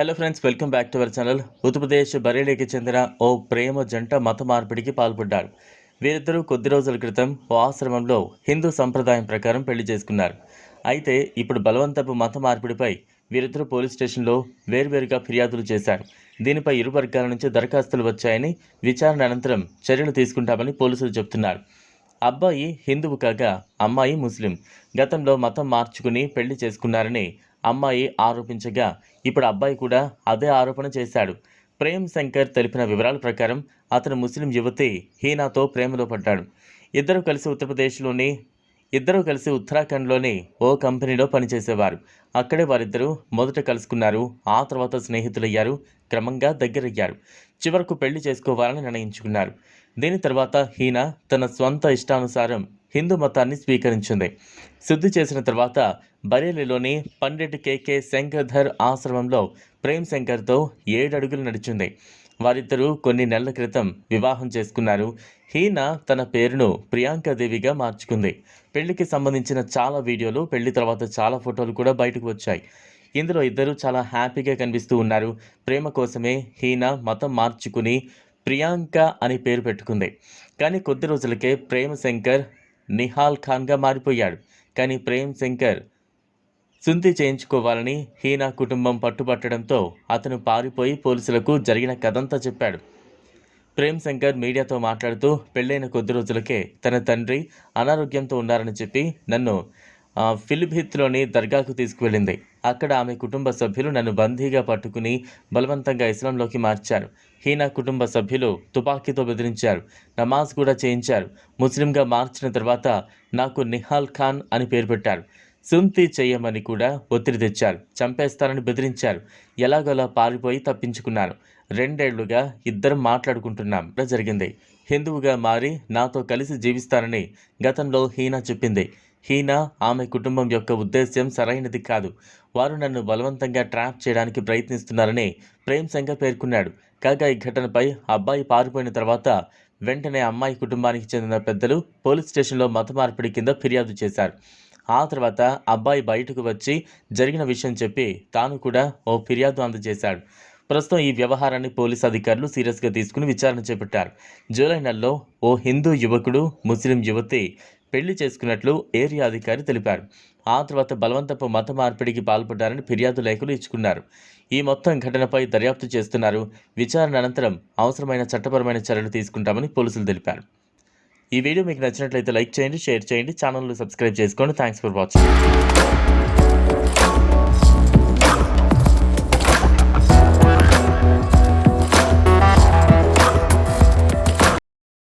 Hello friends welcome back to our channel Uttar Pradesh బరేలీకి చెందిన ఓ ప్రేమ జంట మత మార్పిడికి పాల్పడ్డారు. వీరిద్దరూ కొద్ది రోజుల క్రితం ఓ ఆశ్రమంలో హిందూ సంప్రదాయం ప్రకారం పెళ్ళి చేసుకున్నారు. అయితే ఇప్పుడు బలవంతపు మత మార్పిడిపై వీరిద్దరూ పోలీస్ స్టేషన్లో వేర్వేరుగా ఫిర్యాదులు చేశారు. దీనిపై ఇరు వర్గాల నుంచి దరఖాస్తులు వచ్చాయని విచారణ అనంతరం చర్యలు తీసుకుంటామని పోలీసులు చెబుతున్నారు. అబ్బాయి హిందువు కాగా అమ్మాయి ముస్లిం. గతంలో మతం మార్చుకుని పెళ్ళి చేసుకున్నారని అమ్మాయి ఆరోపించగా ఇప్పుడు అబ్బాయి కూడా అదే ఆరోపణ చేశాడు. ప్రేమ్ శంకర్ తెలిపిన వివరాల ప్రకారం అతను ముస్లిం యువతి హీనాతో ప్రేమలో పడ్డాడు. ఇద్దరు కలిసి ఉత్తరప్రదేశ్లోని ఇద్దరూ కలిసి ఉత్తరాఖండ్లోని ఓ కంపెనీలో పనిచేసేవారు. అక్కడే వారిద్దరూ మొదట కలుసుకున్నారు. ఆ తర్వాత స్నేహితులయ్యారు. క్రమంగా దగ్గరయ్యారు. చివరకు పెళ్ళి చేసుకోవాలని నిర్ణయించుకున్నారు. దీని తర్వాత హీనా తన స్వంత ఇష్టానుసారం హిందూ మతాన్ని స్వీకరించింది. శుద్ధి చేసిన తర్వాత బరేలీలోని పండిట్ కేకే శంకర్ధర్ ఆశ్రమంలో ప్రేమ్ శంకర్తో ఏడు అడుగులు నడిచింది. వారిద్దరూ కొన్ని నెలల క్రితం వివాహం చేసుకున్నారు. హీన తన పేరును ప్రియాంక దేవిగా మార్చుకుంది. పెళ్ళికి సంబంధించిన చాలా వీడియోలు పెళ్ళి తర్వాత చాలా ఫోటోలు కూడా బయటకు వచ్చాయి. ఇందులో ఇద్దరు చాలా హ్యాపీగా కనిపిస్తూ ఉన్నారు. ప్రేమ కోసమే హీన మతం మార్చుకుని ప్రియాంక అని పేరు పెట్టుకుంది. కానీ కొద్ది రోజులకే ప్రేమ శంకర్ నిహాల్ ఖాన్గా మారిపోయాడు. కానీ ప్రేమ్ శంకర్ సుంతి చేయించుకోవాలని హీనా కుటుంబం పట్టుబట్టడంతో అతను పారిపోయి పోలీసులకు జరిగిన కథంతా చెప్పాడు. ప్రేమ్ శంకర్ మీడియాతో మాట్లాడుతూ పెళ్ళైన కొద్ది రోజులకే తన తండ్రి అనారోగ్యంతో ఉన్నారని చెప్పి నన్ను ఫిలిభిత్లోని దర్గాకు తీసుకువెళ్ళింది. అక్కడ ఆమె కుటుంబ సభ్యులు నన్ను బందీగా పట్టుకుని బలవంతంగా ఇస్లాంలోకి మార్చారు. హీనా కుటుంబ సభ్యులు తుపాకీతో బెదిరించారు. నమాజ్ కూడా చేయించారు. ముస్లింగా మార్చిన తర్వాత నాకు నిహాల్ ఖాన్ అని పేరు పెట్టారు. సుంతి చేయమని కూడా ఒత్తిడి తెచ్చారు. చంపేస్తారని బెదిరించారు. ఎలాగోలా పారిపోయి తప్పించుకున్నాను రెండేళ్ళుగా ఇద్దరం మాట్లాడుకుంటున్నాం. ఇలా జరిగింది. హిందువుగా మారి నాతో కలిసి జీవిస్తానని గతంలో హీనా చెప్పింది. హీనా ఆమె కుటుంబం యొక్క ఉద్దేశ్యం సరైనది కాదు. వారు నన్ను బలవంతంగా ట్రాప్ చేయడానికి ప్రయత్నిస్తున్నారని ప్రేమ్ శంకర్ పేర్కొన్నాడు. కాగా ఈ ఘటనపై అబ్బాయి పారిపోయిన తర్వాత వెంటనే అమ్మాయి కుటుంబానికి చెందిన పెద్దలు పోలీస్ స్టేషన్లో మత మార్పిడి కింద ఫిర్యాదు చేశారు. ఆ తర్వాత అబ్బాయి బయటకు వచ్చి జరిగిన విషయం చెప్పి తాను కూడా ఓ ఫిర్యాదు అందజేశాడు. ప్రస్తుతం ఈ వ్యవహారాన్ని పోలీసు అధికారులు సీరియస్గా తీసుకుని విచారణ చేపట్టారు. జూలై నెలలో ఓ హిందూ యువకుడు ముస్లిం యువతి పెళ్ళి చేసుకున్నట్లు ఏరియా అధికారి తెలిపారు. ఆ తర్వాత బలవంతపు మత మార్పిడికి పాల్పడ్డారని ఫిర్యాదు లేఖలు ఇచ్చుకున్నారు. ఈ మొత్తం ఘటనపై దర్యాప్తు చేస్తున్నారు. విచారణ అనంతరం అవసరమైన చట్టపరమైన చర్యలు తీసుకుంటామని పోలీసులు తెలిపారు. ఈ వీడియో మీకు నచ్చినట్లయితే లైక్ చేయండి షేర్ చేయండి ఛానల్ను సబ్స్క్రైబ్ చేసుకోండి. Thanks for watching